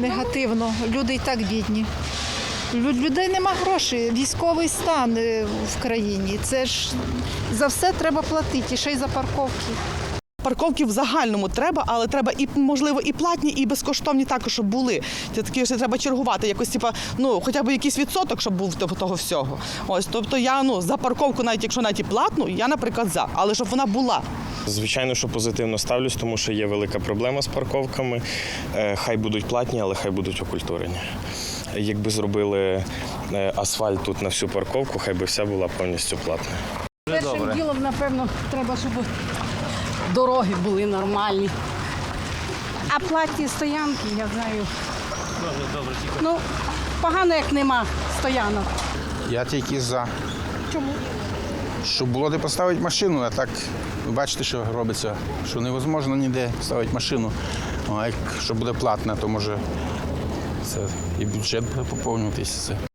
Негативно. Люди і так бідні. Лю- Людей нема грошей. Військовий стан е, в країні. Це ж за все треба платити, ще й за парковки. Парковки в загальному треба, але треба і можливо і платні, і безкоштовні також, щоб були. Це такі що треба чергувати, якось типа, ну хоча б якийсь відсоток, щоб був того- того всього. Ось, тобто я ну за парковку, навіть якщо навіть і платну, я, наприклад, за, але щоб вона була. Звичайно, що позитивно ставлюсь, тому що є велика проблема з парковками. Е, Хай будуть платні, але хай будуть окультурені. Якби зробили е, асфальт тут на всю парковку, хай би вся була повністю платна. Першим ділом, напевно, треба, щоб дороги були нормальні. А платні стоянки, я знаю. Ну, погано, як нема стоянок. Я тільки за. Чому? Щоб було де поставити машину, а так ви бачите, що робиться, що невозможно ніде ставити машину. Ну, А якщо буде платна, то може це і бюджет буде поповнюватися. Це